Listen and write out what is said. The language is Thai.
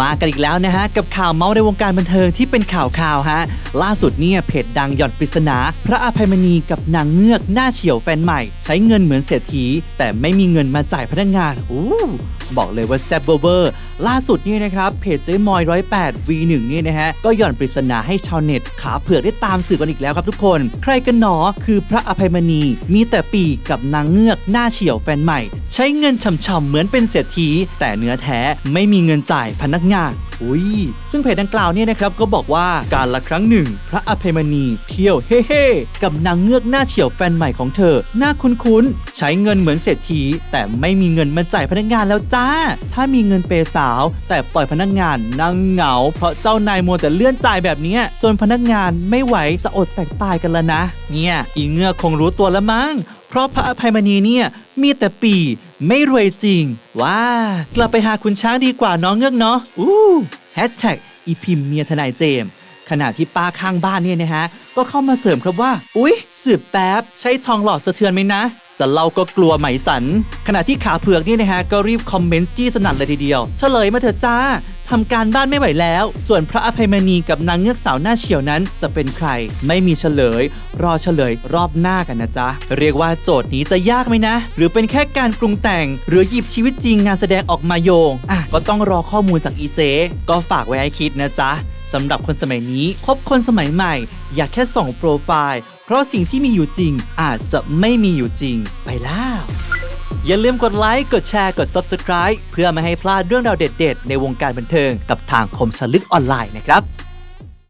มากันอีกแล้วนะฮะ กับข่าวเมาส์ในวงการบันเทิงที่เป็นข่าวข่าวฮะ ล่าสุดเนี่ยเพจดังหย่อนปริศนา พระอภัยมณีกับนางเงือกหน้าเฉียวแฟนใหม่ ใช้เงินเหมือนเศรษฐี แต่ไม่มีเงินมาจ่ายพนักงานอู้บอกเลยว่าแซ่บเวอร์ล่าสุดนี่นะครับเพจเจ๊มอยร้อยแปด V1 นี่นะฮะก็หย่อนปริศนาให้ชาวเน็ต ขาเผือกได้ตามสื่อกันอีกแล้วครับทุกคน ใครกันหนอคือพระอภัยมณีมีแต่ปีกกับนางเงือกหน้าเฉียวแฟนใหม่ ใช้เงินฉ่ำๆเหมือนเป็นเศรษฐีแต่เนื้อแท้ไม่มีเงินจ่ายพนักงาน อุ้ยซึ่งเพจดังกล่าวเนี่ยนะครับก็บอกว่าการละครั้งหนึ่ง พระอภัยมณีเที่ยวเฮ่เฮกับนางเงือกหน้าเฉียวแฟนใหม่ของเธอหน้าคุ้นๆใช้เงินเหมือนเศรษฐีแต่ไม่มีเงินมาจ่ายพนักงานแล้วจ้า ถ้ามีเงินเปสาว แต่ปล่อยพนักงานนั่งเหงา เพราะเจ้านายมัวแต่เลื่อนจ่ายแบบนี้จนพนักงานไม่ไหวจะอดแตกตายกันแล้วนะ เนี่ยอีเงือกคงรู้ตัวแล้วมั้ง เพราะพระอภัยมณีเนี่ยมีแต่ปีไม่รวยจริง ว้ากลับไปหาคุณช้างดีกว่าน้องเงือกเนาะอู้แฮชแท็กอีพิมเมียทนายเจมส์ขณะที่ป้าข้างบ้านเนี่ยนะฮะ ก็เข้ามาเสริมครับว่า อุ๊ย สืบแป๊บ ใช้ทองหล่อสะเทือนไหมนะ จะเล่าก็กลัวไหมสัน ขณะที่ขาเผือกนี่นะฮะ ก็รีบคอมเมนต์จี้สนั่นเลยทีเดียว เฉลยมาเถอะจ้า ทำการบ้านไม่ไหวแล้ว ส่วนพระอภัยมณีกับนางเงือกสาวหน้าเฉียวนั้น จะเป็นใคร ไม่มีเฉลย รอเฉลยรอบหน้ากันนะจ๊ะ เรียกว่าโจทย์นี้จะยากไหมนะ หรือเป็นแค่การปรุงแต่ง หรือหยิบชีวิตจริงงานแสดงออกมาโยง อะ ก็ต้องรอข้อมูลจากอีเจ ก็ฝากไว้ให้คิดนะจ๊ะสำหรับคนสมัยนี้คบคนสมัยใหม่ อย่าแค่ส่องโปรไฟล์ เพราะสิ่งที่มีอยู่จริงอาจจะไม่มีอยู่จริง ไปแล้ว อย่าลืมกดไลค์ กดแชร์ กด Subscribe เพื่อไม่ให้พลาดเรื่องราวเด็ด ๆ ในวงการบันเทิงกับทางคมสลึกออนไลน์นะครับ